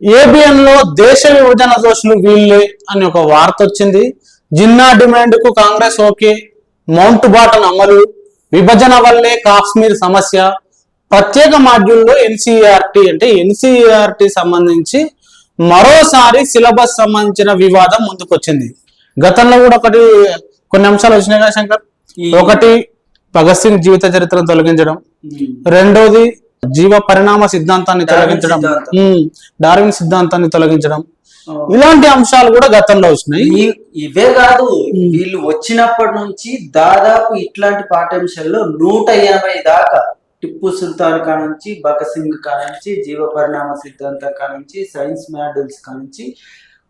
ఏబిఎన్లో దేశ విభజన దోషులు వీళ్ళే అని ఒక వార్త వచ్చింది. జిన్నా డిమాండ్కు కాంగ్రెస్ ఓకే మౌంట్ బాటన్ అమలు విభజన వల్లే కాశ్మీర్ సమస్య ప్రత్యేక మాడ్యూల్లో ఎన్సీఆర్టీ అంటే ఎన్సీఆర్టీ సంబంధించి మరోసారి సిలబస్ సంబంధించిన వివాదం ముందుకొచ్చింది. గతంలో కూడా ఒకటి కొన్ని అంశాలు వచ్చినాయి కదా శంకర్? ఒకటి భగత్ సింగ్ జీవిత చరిత్రను తొలగించడం. రెండోది జీవ పరిణామ సిద్ధాంతాన్ని తొలగించడం. డార్విన్ సిద్ధాంతాన్ని తొలగించడం. ఇలాంటి అంశాలు కూడా గతంలో వచ్చినాయి ఇవే కాదు వీళ్ళు వచ్చినప్పటి నుంచి దాదాపు ఇట్లాంటి పాఠ్యాంశాల్లో నూట ఎనభై దాకా టిప్పు సుల్తాన్ కా నుంచి భగత్ సింగ్ కా నుంచి జీవ పరిణామ సిద్ధాంతం కా నుంచి సైన్స్ మాడ్యూల్స్ కా నుంచి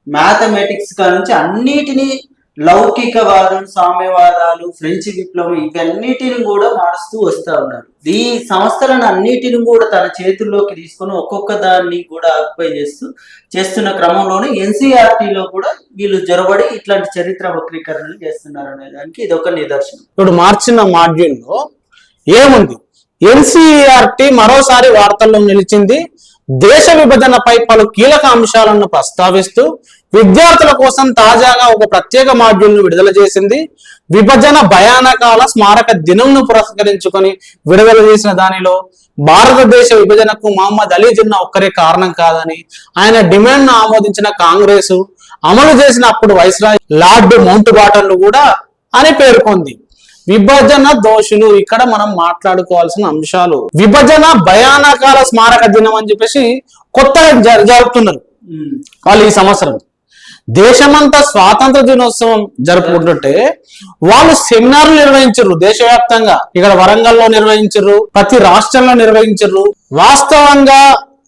మ్యాథమెటిక్స్ కా నుంచి అన్నిటినీ లౌకికవాదం సామ్యవాదాలు ఫ్రెంచ్ విప్లవం ఇవన్నిటిని కూడా మారుస్తూ వస్తూ ఉన్నారు. ఈ సంస్థలను అన్నిటిని కూడా తన చేతుల్లోకి తీసుకొని ఒక్కొక్క దాన్ని కూడా ఆక్యుపై చేస్తూ చేస్తున్న క్రమంలోనే ఎన్సీఆర్టీలో లో కూడా వీళ్ళు జొరబడి ఇట్లాంటి చరిత్ర వక్రీకరణలు చేస్తున్నారు అనే దానికి ఇది ఒక నిదర్శనం. ఇప్పుడు మార్చిన మాడ్యూల్లో ఏముంది? ఎన్సీఆర్టీ మరోసారి వార్తల్లో నిలిచింది దేశ విభజనపై పలు కీలక అంశాలను ప్రస్తావిస్తూ విద్యార్థుల కోసం తాజాగా ఒక ప్రత్యేక మాడ్యూల్ను విడుదల చేసింది. విభజన భయానకాల స్మారక దినంను పురస్కరించుకొని విడుదల చేసిన దానిలో భారతదేశ విభజనకు మహమ్మద్ అలీ జిన్నా ఒక్కరే కారణం కాదని ఆయన డిమాండ్ను ఆమోదించిన కాంగ్రెస్ అమలు చేసిన అప్పుడు వైస్రాయ్ లార్డ్ మౌంట్ బాటన్లు కూడా అని పేర్కొంది. విభజన దోషులు. ఇక్కడ మనం మాట్లాడుకోవాల్సిన అంశాలు. విభజన భయానకాల స్మారక దినం అని చెప్పేసి కొత్తగా జరుపుతున్నారు. వాళ్ళు ఈ సంవత్సరం. దేశమంతా స్వాతంత్ర దినోత్సవం జరుపుకుంటుంటే వాళ్ళు సెమినార్లు నిర్వహించరు. దేశవ్యాప్తంగా. ఇక్కడ వరంగల్లో నిర్వహించరు. ప్రతి రాష్ట్రంలో నిర్వహించరు. వాస్తవంగా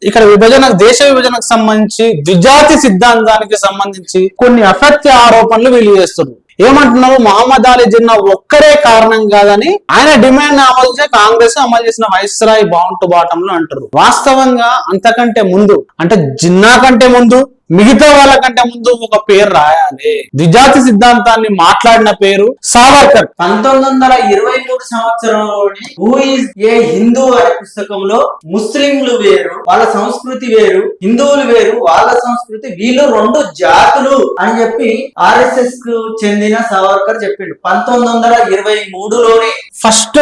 ఇక్కడ విభజన దేశ విభజనకు సంబంధించి ద్విజాతి సిద్ధాంతానికి సంబంధించి కొన్ని అసత్య ఆరోపణలు వీళ్ళు చేస్తున్నారు. ఏమంటున్నావు? మహమ్మద్ అలీ జిన్నా ఒక్కరే కారణం కాదని ఆయన డిమాండ్ అమలు చేసి కాంగ్రెస్ అమలు చేసిన వైస్రాయ్ బాంటు బాటంలో అంటారు వాస్తవంగా అంతకంటే ముందు అంటే జిన్నా కంటే ముందు మిగతా వాళ్ళకంటే ముందు ఒక పేరు రాయాలి. ద్విజాతి సిద్ధాంతాన్ని మాట్లాడిన పేరు సావర్కర్. పంతొమ్మిది వందల ఇరవై మూడు సంవత్సరంలోని హూ ఇస్ ఏ హిందూ అనే పుస్తకంలో ముస్లింలు వేరు వాళ్ళ సంస్కృతి వేరు హిందువులు వేరు వాళ్ళ సంస్కృతి వీళ్ళు రెండు జాతులు అని చెప్పి ఆర్ఎస్ఎస్కు చెందిన సావర్కర్ చెప్పిండు. పంతొమ్మిది వందల ఇరవై మూడులోనే ఫస్ట్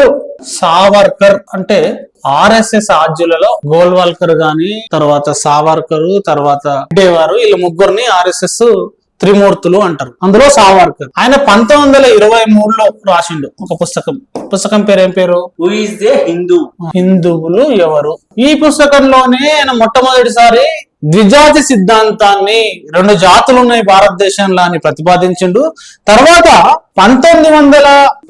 సావర్కర్ అంటే ఆర్ఎస్ఎస్ ఆద్యులలో గోల్వాల్కర్ గాని తర్వాత సావర్కర్ తర్వాత వారు వీళ్ళ ముగ్గురిని ఆర్ఎస్ఎస్ త్రిమూర్తులు అంటారు. అందులో సావర్కర్. ఆయన పంతొమ్మిది వందల ఇరవై మూడులో రాసిండు ఒక పుస్తకం. పుస్తకం పేరు ఏం పేరు హిందూ హిందువులు ఎవరు? ఈ పుస్తకంలోనే ఆయన మొట్టమొదటిసారి ద్విజాతి సిద్ధాంతాన్ని రెండు జాతులు ఉన్నాయి భారతదేశంలో అని ప్రతిపాదించిండు. తర్వాత పంతొమ్మిది వందల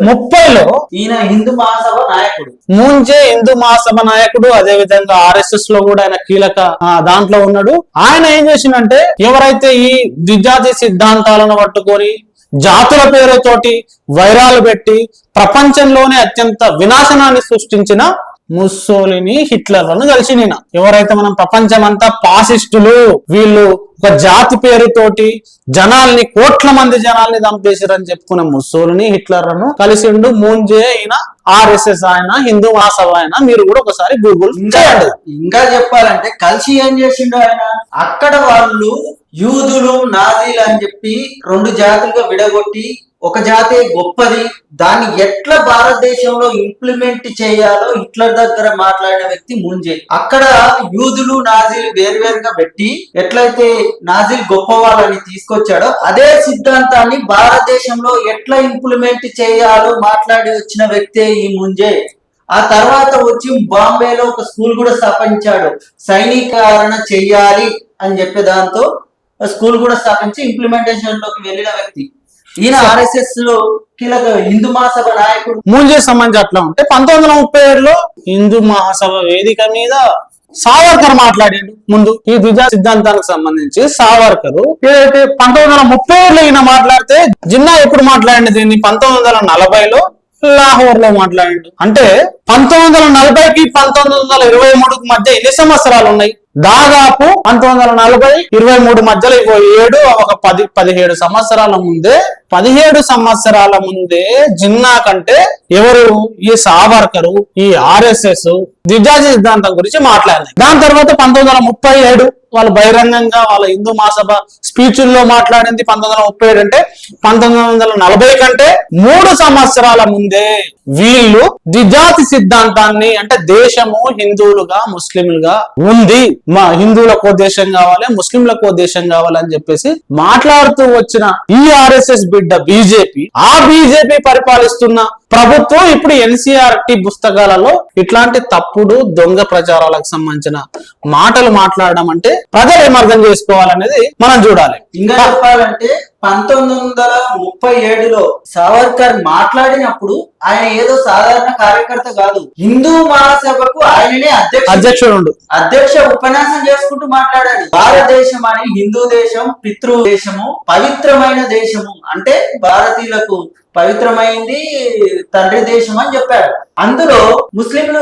ముప్పైలో ఈయన హిందూ మహాసభ నాయకుడు. మూంజే హిందూ మహాసభ నాయకుడు అదే విధంగా ఆర్ఎస్ఎస్లో కూడా ఆయన కీలక దాంట్లో ఉన్నాడు. ఆయన ఏం చేసిండంటే ఎవరైతే ఈ ద్విజాతి సిద్ధాంతాలను పట్టుకొని జాతుల పేరుతోటి వైరాలు పెట్టి ప్రపంచంలోనే అత్యంత వినాశనాన్ని సృష్టించిన ముస్సోలిని హిట్లర్లను కలిసి నేను ఎవరైతే మనం ప్రపంచం అంతా పాసిస్టులు వీళ్ళు ఒక జాతి పేరుతోటి జనాల్ని కోట్ల మంది జనాల్ని చంపేసారని చెప్పుకున్న ముస్సోలిని హిట్లర్లను కలిసిండు మూంజే అయిన ఆర్ఎస్ఎస్ ఆయన హిందూ మహాసభ ఆయన. మీరు కూడా ఒకసారి గూగుల్ ఇంకా చేయండి. ఇంకా చెప్పాలంటే కలిసి ఏం చేసిండు ఆయన? అక్కడ వాళ్ళు యూదులు నాజీలు అని చెప్పి రెండు జాతులుగా విడగొట్టి ఒక జాతే గొప్పది. దాన్ని ఎట్లా భారతదేశంలో ఇంప్లిమెంట్ చేయాలో హిట్లర్ దగ్గర మాట్లాడిన వ్యక్తి ముంజే. అక్కడ యూదులు నాజీలు వేరువేరుగా పెట్టి ఎట్లయితే నాజీలు గొప్ప వాళ్ళని తీసుకొచ్చాడో. అదే సిద్ధాంతాన్ని భారతదేశంలో ఎట్లా ఇంప్లిమెంట్ చేయాలో మాట్లాడి వచ్చిన వ్యక్తే ఈ ముంజే. ఆ తర్వాత వచ్చి బాంబేలో ఒక స్కూల్ కూడా స్థాపించాడు. సైనికరణ చెయ్యాలి అని చెప్పే దాంతో స్కూల్ కూడా స్థాపించి ఇంప్లిమెంటేషన్లోకి వెళ్ళిన వ్యక్తి. ఈయన ఆర్ఎస్ఎస్లో కీలక హిందూ మహాసభ నాయకుడు. మూంజే సంబంధించి అట్లా ఉంటే పంతొమ్మిది వందల ముప్పై ఏడులో హిందూ మహాసభ వేదిక మీద సావర్కర్ మాట్లాడాడు. ముందు ఈ ద్విజ సిద్ధాంతానికి సంబంధించి సావర్కర్ ఏదైతే పంతొమ్మిది వందల ముప్పై ఏడులో ఈయన మాట్లాడితే జిన్నా ఎప్పుడు మాట్లాడింది దీన్ని? పంతొమ్మిది వందల నలభైలో లాహోర్లో మాట్లాడాడు. అంటే పంతొమ్మిది వందల నలభైకి పంతొమ్మిది వందల ఇరవై మూడుకి మధ్య ఎన్ని సంవత్సరాలు ఉన్నాయి? దాదాపు పంతొమ్మిది వందల నలభై ఇరవై మూడు మధ్యలో ఇగో ఏడు ఒక పది పదిహేడు సంవత్సరాల ముందే పదిహేడు సంవత్సరాల ముందే జిన్నా కంటే ఎవరు? ఈ సావర్కరు ఈ ఆర్ఎస్ఎస్ ద్విజాతి సిద్ధాంతం గురించి మాట్లాడినాయి. దాని తర్వాత పంతొమ్మిది వందల ముప్పై ఏడు వాళ్ళు బహిరంగంగా వాళ్ళ హిందూ మహాసభ స్పీచ్ల్లో మాట్లాడింది. పంతొమ్మిది వందల ముప్పై ఏడు అంటే పంతొమ్మిది వందల నలభై కంటే మూడు సంవత్సరాల ముందే వీళ్ళు ద్విజాతి సిద్ధాంతాన్ని అంటే దేశము హిందువులుగా ముస్లింలుగా ఉంది. మా హిందువులకు దేశం కావాలి ముస్లింలకు దేశం కావాలి అని చెప్పేసి మాట్లాడుతూ వచ్చిన ఈ ఆర్ఎస్ఎస్ బిడ్డ బీజేపీ ఆ బీజేపీ పరిపాలిస్తున్న ప్రభుత్వం ఇప్పుడు ఎన్సీఆర్టీ పుస్తకాలలో ఇట్లాంటి తప్పుడు దొంగ ప్రచారాలకు సంబంధించిన మాటలు మాట్లాడడం అంటే ప్రజలు ఏమర్థం చేసుకోవాలనేది మనం చూడాలి. ఇంకా చెప్పాలంటే పంతొమ్మిది వందల ముప్పై ఏడులో సావర్కర్ మాట్లాడినప్పుడు ఆయన ఏదో సాధారణ కార్యకర్త కాదు. హిందూ మహాసభకు అధ్యక్ష అధ్యక్షుడు. అధ్యక్ష ఉపన్యాసం చేసుకుంటూ మాట్లాడాడు భారతదేశం అని హిందూ దేశం పితృ దేశము పవిత్రమైన దేశము అంటే భారతీయులకు పవిత్రమైంది తండ్రి దేశం అని చెప్పాడు. అందులో ముస్లింలు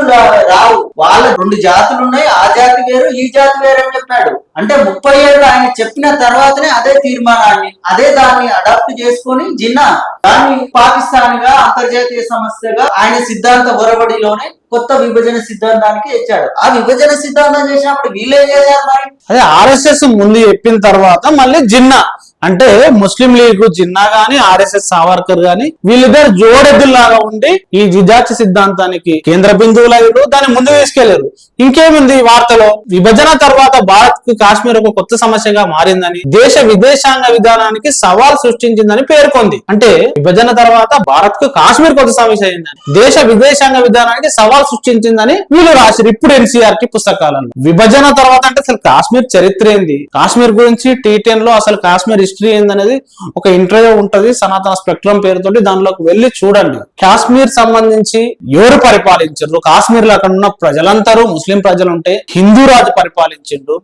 రావు. వాళ్ళ రెండు జాతులు ఉన్నాయి. ఆ జాతి వేరు ఈ జాతి వేరు అని చెప్పాడు. అంటే ముప్పై ఏళ్ళు ఆయన చెప్పిన తర్వాతనే అదే తీర్మానాన్ని అదే దాన్ని అడాప్ట్ చేసుకొని జిన్నా దాన్ని పాకిస్తాన్గా అంతర్జాతీయ సమస్యగా ఆయన సిద్ధాంత ఒరబడిలోనే కొత్త విభజన సిద్ధాంతానికి ఇచ్చాడు ఆ విభజన సిద్ధాంతం చేసినప్పుడు వీళ్ళేం చేశారు మరి? అదే ఆర్ఎస్ఎస్ ముందు చెప్పిన తర్వాత మళ్ళీ జిన్నా. అంటే ముస్లిం లీగ్ జిన్నా గాని ఆర్ఎస్ఎస్ సావర్కర్ గాని వీళ్ళిద్దరు జోడెద్దులాగా ఉండి ఈ జిజాచి సిద్ధాంతానికి కేంద్ర బిందువులయ్యారు దాన్ని ముందు తీసుకెళ్ళారు. ఇంకేముంది ఈ వార్తలో? విభజన తర్వాత భారత్కు కాశ్మీర్ ఒక కొత్త సమస్యగా మారిందని దేశ విదేశాంగ విధానానికి సవాల్ సృష్టించిందని పేర్కొంది. అంటే విభజన తర్వాత భారత్కు కాశ్మీర్ కొత్త సమస్య అయిందని దేశ విదేశాంగ విధానానికి సవాల్ సృష్టించిందని వీళ్ళు రాశారు ఇప్పుడు ఎన్సీఆర్కి పుస్తకాలను విభజన తర్వాత అంటే అసలు కాశ్మీర్ చరిత్ర ఏంది? కాశ్మీర్ గురించి టీ టెన్లో అసలు కాశ్మీర్ హిస్టరీ ఏందనేది ఒక ఇంటర్వ్యూ ఉంటది సనాతన స్పెక్ట్రమ్ పేరుతోటి దానిలోకి వెళ్ళి చూడండి. కాశ్మీర్ సంబంధించి ఎవరు పరిపాలించారు కాశ్మీర్లో అక్కడ ఉన్న ప్రజలందరూ ముస్లిం ప్రజలు ఉంటే హిందూ రాజు పరిపాలించిండు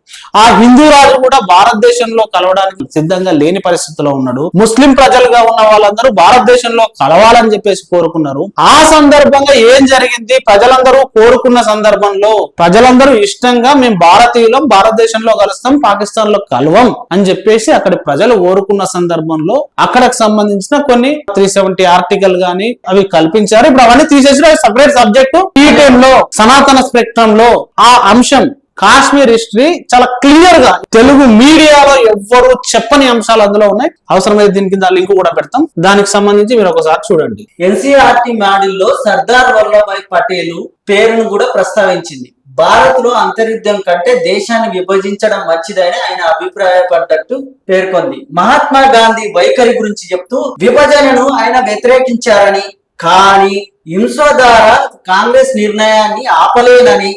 ఆ హిందూ రాజు కూడా భారతదేశంలో కలవడానికి సిద్ధంగా లేని పరిస్థితిలో ఉన్నాడు. ముస్లిం ప్రజలుగా ఉన్న వాళ్ళందరూ భారతదేశంలో కలవాలని చెప్పేసి కోరుకున్నారు. ఆ సందర్భంగా ఏం జరిగింది? ప్రజలందరూ కోరుకున్న సందర్భంలో ప్రజలందరూ ఇష్టంగా మేము భారతీయులం భారతదేశంలో కలుస్తాం పాకిస్తాన్లో కలవం అని చెప్పేసి అక్కడ ప్రజలు కోరుకున్న సందర్భంలో అక్కడికి సంబంధించిన కొన్ని త్రీ సెవెంటీ ఆర్టికల్ గాని అవి కల్పించారు. ఇప్పుడు అవన్నీ తీసేసిన సపరేట్ సబ్జెక్టు ఈ లో సనాతన స్పెక్ట్రమ్లో ఆ అంశం కాశ్మీర్ హిస్టరీ చాలా క్లియర్గా తెలుగు మీడియాలో ఎవ్వరు చెప్పని అంశాలు అందులో ఉన్నాయి. అవసరమైతే దీని కింద లింక్ కూడా పెడతాం. దానికి సంబంధించి మీరు ఒకసారి చూడండి. ఎన్సీఆర్టీ లో సర్దార్ వల్లభాయ్ పటేల్ పేరును కూడా ప్రస్తావించింది. భారత్లో అంతర్యుద్ధం కంటే దేశాన్ని విభజించడం మంచిదని ఆయన అభిప్రాయపడ్డట్టు పేర్కొంది. మహాత్మా గాంధీ వైఖరి గురించి చెప్తూ విభజనను ఆయన వ్యతిరేకించారని కానీ హింస ద్వారా కాంగ్రెస్ నిర్ణయాన్ని ఆపలేనని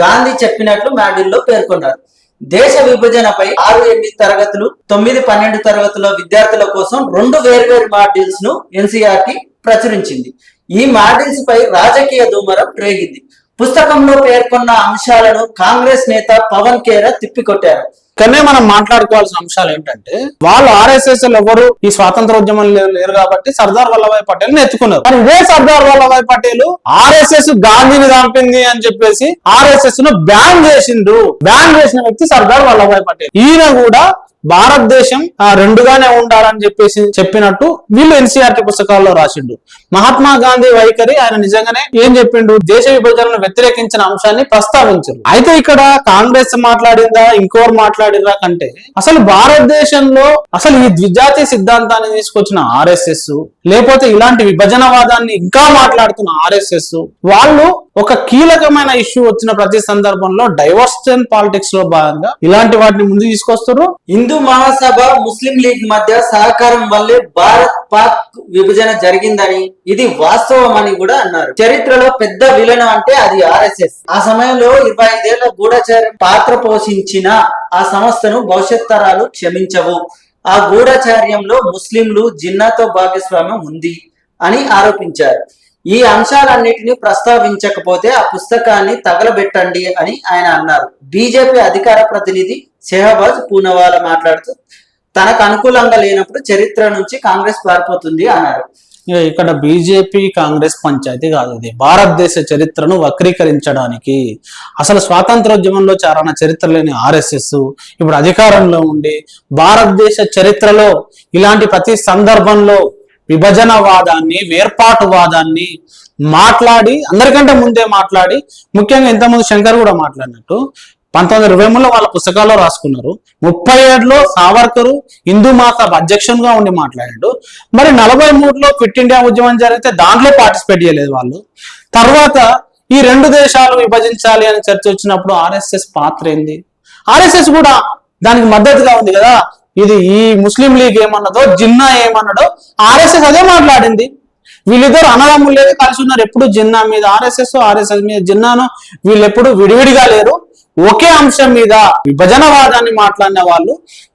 గాంధీ చెప్పినట్లు మ్యాడిల్లో పేర్కొన్నారు. దేశ విభజనపై ఆరు ఎనిమిది తరగతులు తొమ్మిది పన్నెండు తరగతుల విద్యార్థుల కోసం రెండు వేర్వేరు మాడ్యూల్స్ను ఎన్సీఆర్టీ ప్రచురించింది. ఈ మాడ్యూల్స్ పై రాజకీయ దూమరం రేగింది. పుస్తకంలో పేర్కొన్న అంశాలను కాంగ్రెస్ నేత పవన్ ఖేరా తిప్పికొట్టారు. కానీ మనం మాట్లాడుకోవాల్సిన అంశాలు ఏంటంటే వాళ్ళు ఆర్ఎస్ఎస్ ఎవరు ఈ స్వాతంత్రోద్యమం లేరు లేరు కాబట్టి సర్దార్ వల్లభాయ్ పటేల్ని ఎత్తుకున్నారు. మరి ఇదే సర్దార్ వల్లభాయ్ పటేల్ ఆర్ఎస్ఎస్ గాంధీని చంపింది అని చెప్పేసి ఆర్ఎస్ఎస్ను బ్యాన్ చేసిండు. బ్యాన్ చేసిన వ్యక్తి సర్దార్ వల్లభాయ్ పటేల్. ఈయన కూడా భారతదేశం ఆ రెండుగానే ఉండాలని చెప్పేసి చెప్పినట్టు వీళ్ళు ఎన్సీఆర్టీ పుస్తకాల్లో రాసిండు. మహాత్మా గాంధీ వైఖరి ఆయన నిజంగానే ఏం చెప్పిండు? దేశ విభజనను వ్యతిరేకించిన అంశాన్ని ప్రస్తావించారు. అయితే ఇక్కడ కాంగ్రెస్ మాట్లాడిందా ఇంకోరు మాట్లాడిరా కంటే అసలు భారతదేశంలో అసలు ఈ ద్విజాతి సిద్ధాంతాన్ని తీసుకొచ్చిన ఆర్ఎస్ఎస్ లేకపోతే ఇలాంటి విభజనవాదాన్ని ఇంకా మాట్లాడుతున్న ఆర్ఎస్ఎస్ వాళ్ళు ఒక కీలకమైన ఇష్యూ వచ్చిన ప్రతి సందర్భంలో డైవర్షన్ పాలిటిక్స్లో భాగంగా ఇలాంటి వాటిని ముందు తీసుకొస్తారు. హిందూ మహాసభ ముస్లిం లీగ్ మధ్య సహకారం వల్లే భారత్ పాక్ విభజన జరిగిందని ఇది వాస్తవం అని కూడా అన్నారు. చరిత్రలో పెద్ద విలన అంటే అది ఆర్ఎస్ఎస్. ఆ సమయంలో ఇరవై ఐదేళ్ళ గూఢచార్యం పాత్ర పోషించిన ఆ సంస్థను భవిష్యత్ తరాలు క్షమించవు. ఆ గూఢచార్యంలో ముస్లింలు జిన్నాతో భాగస్వామ్యం ఉంది అని ఆరోపించారు. ఈ అంశాలన్నిటిని ప్రస్తావించకపోతే ఆ పుస్తకాన్ని తగలబెట్టండి అని ఆయన అన్నారు. బీజేపీ అధికార ప్రతినిధి షెహబాజ్ పూనవాల మాట్లాడుతూ తనకు అనుకూలంగా లేనప్పుడు చరిత్ర నుంచి కాంగ్రెస్ పారిపోతుంది అన్నారు. ఇక్కడ బీజేపీ కాంగ్రెస్ పంచాయతీ కాదు ఇది. భారతదేశ చరిత్రను వక్రీకరించడానికి అసలు స్వాతంత్రోద్యమంలో చారణ చరిత్ర లేని ఆర్ఎస్ఎస్ ఇప్పుడు అధికారంలో ఉండి భారతదేశ చరిత్రలో ఇలాంటి ప్రతి సందర్భంలో విభజనవాదాన్ని వేర్పాటువాదాన్ని మాట్లాడి అందరికంటే ముందే మాట్లాడి ముఖ్యంగా ఇంతకుముందు శంకర్ కూడా మాట్లాడినట్టు పంతొమ్మిది ఇరవై మూడులో వాళ్ళ పుస్తకాల్లో రాసుకున్నారు. ముప్పై ఏడులో సావర్కరు హిందూ మహాసభ అధ్యక్షునిగా ఉండి మాట్లాడాడు. మరి నలభై మూడులో క్విట్ ఇండియా ఉద్యమం జరిగితే దాంట్లో పార్టిసిపేట్ చేయలేదు వాళ్ళు. తర్వాత ఈ రెండు దేశాలు విభజించాలి అని చర్చ వచ్చినప్పుడు ఆర్ఎస్ఎస్ పాత్ర ఏంది? ఆర్ఎస్ఎస్ కూడా దానికి మద్దతుగా ఉంది కదా. ఇది ఈ ముస్లిం లీగ్ ఏమన్నదో జిన్నా ఏమన్నదో ఆర్ఎస్ఎస్ అదే మాట్లాడింది. వీళ్ళిద్దరు అన్నదమ్ములు లేదు కలిసి ఉన్నారు. ఎప్పుడు జిన్నా మీద ఆర్ఎస్ఎస్ ఆర్ఎస్ఎస్ మీద జిన్నాను వీళ్ళు ఎప్పుడు విడివిడిగా లేరు. ఒకే అంశం మీద విభజనవాదాన్ని మాట్లాడిన వాళ్ళు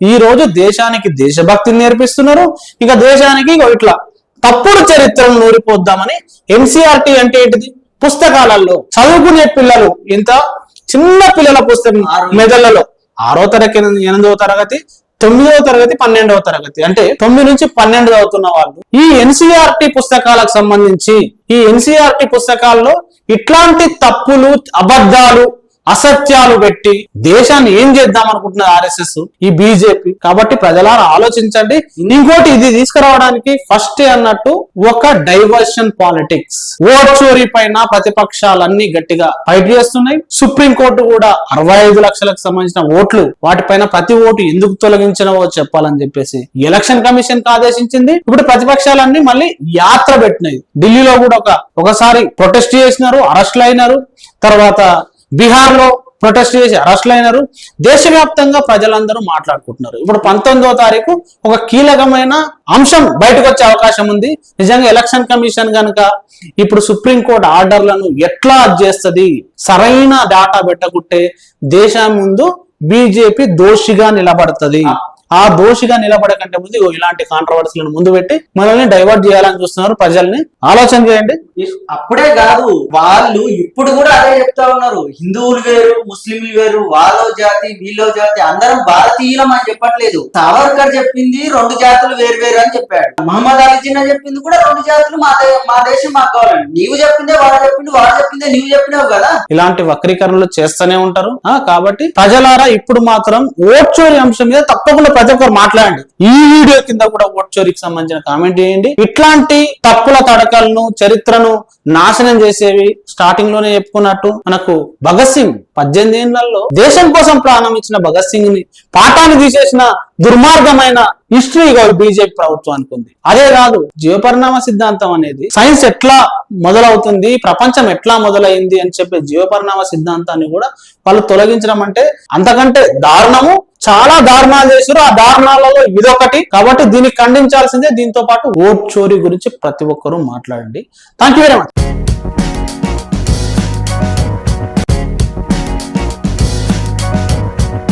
ఈ రోజు దేశానికి దేశభక్తిని నేర్పిస్తున్నారు. ఇక దేశానికి ఇట్లా తప్పుడు చరిత్రను నూరిపోద్దామని ఎన్సీఆర్టీ అంటే ఏంటిది? పుస్తకాలలో చదువుకునే పిల్లలు ఇంత చిన్న పిల్లల పుస్తకం మెదళ్ళలో ఆరో తరగతి ఎనిమిదవ తరగతి తొమ్మిదవ తరగతి పన్నెండవ తరగతి. అంటే తొమ్మిది నుంచి పన్నెండు చదువుతున్న వాళ్ళు. ఈ ఎన్సీఆర్టీ పుస్తకాలకు సంబంధించి ఈ ఎన్సీఆర్టీ పుస్తకాల్లో ఇట్లాంటి తప్పులు అబద్ధాలు అసత్యాలు పెట్టి దేశాన్ని ఏం చేద్దాం అనుకుంటున్నారు ఆర్ఎస్ఎస్ ఈ బీజేపీ? కాబట్టి ప్రజలారా ఆలోచించండి. ఇంకోటి ఇది తీసుకురావడానికి ఫస్ట్ అన్నట్టు ఒక డైవర్షన్ పాలిటిక్స్ ఓట్ చోరీ పైన ప్రతిపక్షాలన్నీ గట్టిగా ఫైట్ చేస్తున్నాయి. సుప్రీం కోర్టు కూడా అరవై ఐదు లక్షలకు సంబంధించిన ఓట్లు వాటిపైన ప్రతి ఓటు ఎందుకు తొలగించినవో చెప్పాలని చెప్పేసి ఎలక్షన్ కమిషన్ ఆదేశించింది. ఇప్పుడు ప్రతిపక్షాలన్నీ మళ్ళీ యాత్ర పెట్టినాయి. ఢిల్లీలో కూడా ఒక ఒకసారి ప్రొటెస్ట్ చేసినారు అరెస్ట్లు అయినారు. తర్వాత బీహార్లో ప్రొటెస్ట్ చేసి అరెస్ట్లు అయినారు. దేశవ్యాప్తంగా ప్రజలందరూ మాట్లాడుకుంటున్నారు. ఇప్పుడు పంతొమ్మిదో తారీఖు ఒక కీలకమైన అంశం బయటకు వచ్చే అవకాశం ఉంది. నిజంగా ఎలక్షన్ కమిషన్ కనుక ఇప్పుడు సుప్రీంకోర్టు ఆర్డర్లను ఎట్లా చేస్తుంది? సరైన డేటా పెట్టకుంటే దేశం ముందు బీజేపీ దోషిగా నిలబడుతుంది. ఆ దోషిగా నిలబడకంటే ముందు ఇలాంటి కాంట్రవర్సీలను ముందు పెట్టి మనల్ని డైవర్ట్ చేయాలని చూస్తున్నారు ప్రజల్ని. ఆలోచన చేయండి. అప్పుడే కాదు వాళ్ళు ఇప్పుడు కూడా అదే చెప్తా ఉన్నారు. హిందువులు వేరు ముస్లింలు వేరు వాళ్ళో జాతి వీళ్ళో జాతి అందరం భారతీయులం అని చెప్పట్లేదు. సావర్కర్ చెప్పింది రెండు జాతులు వేరు వేరు అని చెప్పాడు. మహమ్మద్ అలీ జిన్నా చెప్పింది కూడా రెండు జాతులు మా మా దేశం మాకు కావాలండి నీవు చెప్పిందే వాడు చెప్పింది వాడు చెప్పిందే నీవు చెప్పినావు కదా? ఇలాంటి వక్రీకరణలు చేస్తూనే ఉంటారు. కాబట్టి ప్రజలారా ఇప్పుడు మాత్రం ఓట్ చోరీ అంశం మీద తప్పకుండా ప్రతి ఒక్కరు మాట్లాడండి. ఈ వీడియో కింద కూడా ఓట్చోరికి సంబంధించిన కామెంట్ చేయండి ఇట్లాంటి తప్పుల తడకలను చరిత్రను నాశనం చేసేవి స్టార్టింగ్లోనే చెప్పుకున్నట్టు మనకు భగత్ సింగ్ పద్దెనిమిది ఏళ్ళలో దేశం కోసం ప్రాణం ఇచ్చిన భగత్ సింగ్ని పాఠాన్ని తీసేసిన దుర్మార్గమైన హిస్టరీ బీజేపీ ప్రభుత్వానికి ఉంది అదే కాదు జీవపరిణామ సిద్ధాంతం అనేది సైన్స్ ఎట్లా మొదలవుతుంది ప్రపంచం ఎట్లా మొదలైంది అని చెప్పే జీవపరిణామ సిద్ధాంతాన్ని కూడా వాళ్ళు తొలగించడం అంటే అంతకంటే దారుణము చాలా దారుణాలు చేశారు. ఆ దారుణాలలో ఇదొకటి. కాబట్టి దీన్ని ఖండించాల్సిందే. దీంతో పాటు ఓట్ చోరీ గురించి ప్రతి ఒక్కరూ మాట్లాడండి. Thank you very much